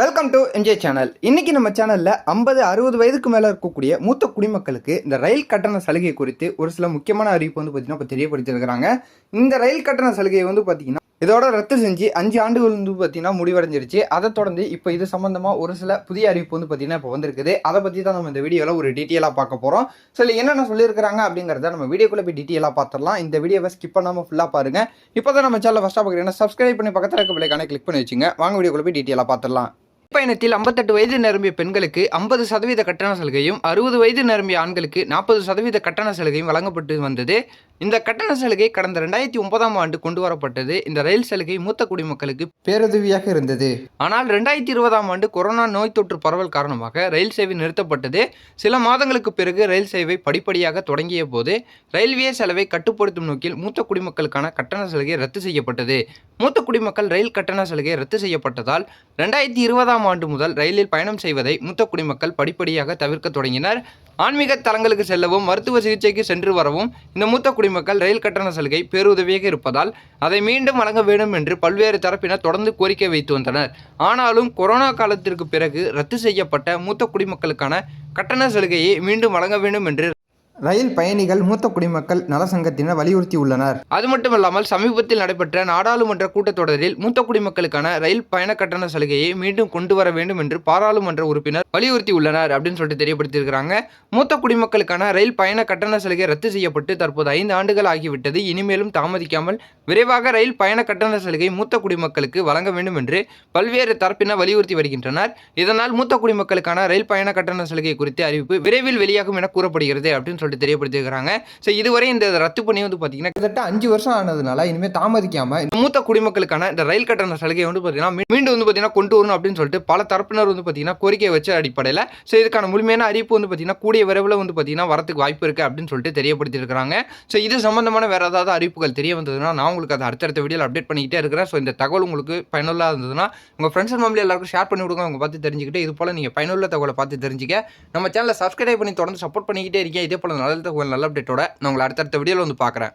Welcome to NJ channel இன்னைக்கு நம்ம சேனலில் ஐம்பது அறுபது வயதுக்கு மேலே இருக்கக்கூடிய மூத்த குடிமக்களுக்கு இந்த ரயில் கட்டண சலுகை குறித்து ஒரு சில முக்கியமான அறிவிப்பு வந்து பார்த்தீங்கன்னா இப்போ தெரியப்படுத்திருக்கிறாங்க. இந்த ரயில் கட்டண சலுகையை வந்து பார்த்தீங்கன்னா இதோட ரத்து செஞ்சு அஞ்சு ஆண்டுகள் வந்து பார்த்தீங்கன்னா முடிவடைஞ்சிருச்சு. அதை தொடர்ந்து இப்போ இது சம்மந்தமாக ஒரு சில புதிய அறிவிப்பு வந்து பார்த்தீங்கன்னா இப்போ வந்திருக்குது. அதை பற்றி தான் நம்ம இந்த வீடியோவில் ஒரு டீட்டெயிலாக பார்க்க போகிறோம் ஸோ என்னென்ன சொல்லியிருக்கிறாங்க அப்படிங்கிறத நம்ம வீடியோக்குள்ளே போய் டீட்டெயிலாக பார்த்துடலாம். இந்த வீடியோவை ஸ்கிப் பண்ணாமல் ஃபுல்லாக பாருங்க. இப்போ தான் நம்ம சேனல் ஃபஸ்ட்டாக பார்க்குறீங்கன்னா சப்ஸ்கிரைப் பண்ணி பக்கத்தில் இருக்க பிள்ளைக்கான கிளிக் பண்ணி வச்சுங்க. வாங்க வீடியோக்குள்ளே போய் டீட்டெயிலாக பார்த்துடலாம். பயணத்தில் ஐம்பத்தெட்டு வயது நிரம்பிய பெண்களுக்கு ஐம்பது சதவீத கட்டண சலுகையும் அறுபது வயது நிரம்பிய ஆண்களுக்கு நாற்பது சதவீத கட்டண சலுகையும் வழங்கப்பட்டு வந்தது. இந்த கட்டண சலுகை கடந்த ரெண்டாயிரத்தி ஒன்பதாம் ஆண்டு கொண்டு வரப்பட்டது. இந்த ரயில் சலுகை மூத்த குடிமக்களுக்கு பேருதவியாக இருந்தது. ஆனால் ரெண்டாயிரத்தி இருபதாம் ஆண்டு கொரோனா நோய் தொற்று பரவல் காரணமாக ரயில் சேவை நிறுத்தப்பட்டது. சில மாதங்களுக்கு பிறகு ரயில் சேவை படிப்படியாக தொடங்கிய போது ரயில்வே செலவை கட்டுப்படுத்தும் நோக்கில் மூத்த குடிமக்களுக்கான கட்டண சலுகை ரத்து செய்யப்பட்டது. மூத்த குடிமக்கள் ரயில் கட்டண சலுகை ரத்து செய்யப்பட்டதால் ரெண்டாயிரத்தி இருபதாம் ஆண்டு முதல் ரயிலில் பயணம் செய்வதை மூத்த குடிமக்கள் படிப்படியாக தவிர்க்க தொடங்கினர். ஆன்மீக தலங்களுக்கு செல்லவும் மருத்துவ சிகிச்சைக்கு சென்று வரவும் இந்த மூத்த குடிமக்கள் ரயில் கட்டண சலுகை பேருதவியாக இருப்பதால் அதை மீண்டும் வழங்க வேண்டும் என்று பல்வேறு தரப்பினர் தொடர்ந்து கோரிக்கை வைத்து வந்தனர். ஆனாலும் கொரோனா காலத்திற்கு பிறகு ரத்து செய்யப்பட்ட மூத்த குடிமக்களுக்கான கட்டண சலுகையை மீண்டும் வழங்க வேண்டும் என்று ரயில் பயணிகள் மூத்த குடிமக்கள் நலசங்கத்தினர் வலியுறுத்தி உள்ளனர் அது மட்டுமல்லாமல் சமீபத்தில் நடைபெற்ற நாடாளுமன்ற கூட்டத்தொடரில் மூத்த குடிமக்களுக்கான ரயில் பயண கட்டண சலுகையை மீண்டும் கொண்டு வர வேண்டும் என்று பாராளுமன்ற உறுப்பினர் வலியுறுத்தி உள்ளனர் அப்படின்னு சொல்லிட்டு தெரியப்படுத்தியிருக்கிறாங்க. மூத்த குடிமக்களுக்கான ரயில் பயண கட்டண சலுகை ரத்து செய்யப்பட்டு தற்போது ஐந்து ஆண்டுகள் ஆகிவிட்டது. இனிமேலும் தாமதிக்காமல் விரைவாக ரயில் பயண கட்டண சலுகை மூத்த குடிமக்களுக்கு வழங்க வேண்டும் என்று பல்வேறு தரப்பினர் வலியுறுத்தி வருகின்றனர். இதனால் மூத்த குடிமக்களுக்கான ரயில் பயண கட்டண சலுகை குறித்த அறிவிப்பு விரைவில் வெளியாகும் என கூறப்படுகிறது அப்படின்னு சொல்லிட்டு தெரியப்படுத்தியிருக்கிறாங்க. ஸோ இதுவரை இந்த ரத்து பண்ணி வந்து பார்த்தீங்கன்னா கிட்டத்தட்ட அஞ்சு வருஷம் ஆனதுனால இனிமேல் தாமதிக்காம இந்த மூத்த குடிமக்களுக்கான இந்த ரயில் கட்டண சலுகை வந்து பார்த்தீங்கன்னா மீண்டும் வந்து பார்த்தீங்கன்னா கொண்டு வரணும் அப்படின்னு சொல்லிட்டு பல தரப்பினர் வந்து பார்த்தீங்கன்னா கோரிக்கை வச்ச அடிப்படையில் ஸோ இதுக்கான முழுமையான அறிவிப்பு வந்து பார்த்தீங்கன்னா கூடிய விரைவில் வந்து பார்த்தீங்கன்னா வரதுக்கு வாய்ப்பு இருக்குது அப்படின்னு சொல்லிட்டு தெரியப்படுத்தியிருக்கிறாங்க. ஸோ இது சம்மந்தமான வேறு ஏதாவது அறிவிப்புகள் தெரிய வந்ததுன்னா நான் உங்களுக்கு அதை அடுத்தடுத்த வீடியோவில் அப்டேட் பண்ணிக்கிட்டே இருக்கிறேன். ஸோ இந்த தகவல் உங்களுக்கு பயனுள்ளாக இருந்ததுன்னா உங்கள் ஃப்ரெண்ட்ஸ் அண்ட் ஃபேமிலி எல்லாருக்கும் ஷேர் பண்ணி கொடுங்க. அவங்க பார்த்து தெரிஞ்சுக்கிட்டு இது போல் நீங்கள் பயனுள்ள தகவலை பார்த்து தெரிஞ்சுக்க. நம்ம சேனலை சப்ஸ்கிரைப் பண்ணி தொடர்ந்து சப்போர்ட் பண்ணிக்கிட்டே இருக்கேன் இதே போல் நல்ல தகவல் நல்ல அப்டேட்டோட நான் உங்களை அடுத்தடுத்த வீடியோவில் வந்து பார்க்குறேன்.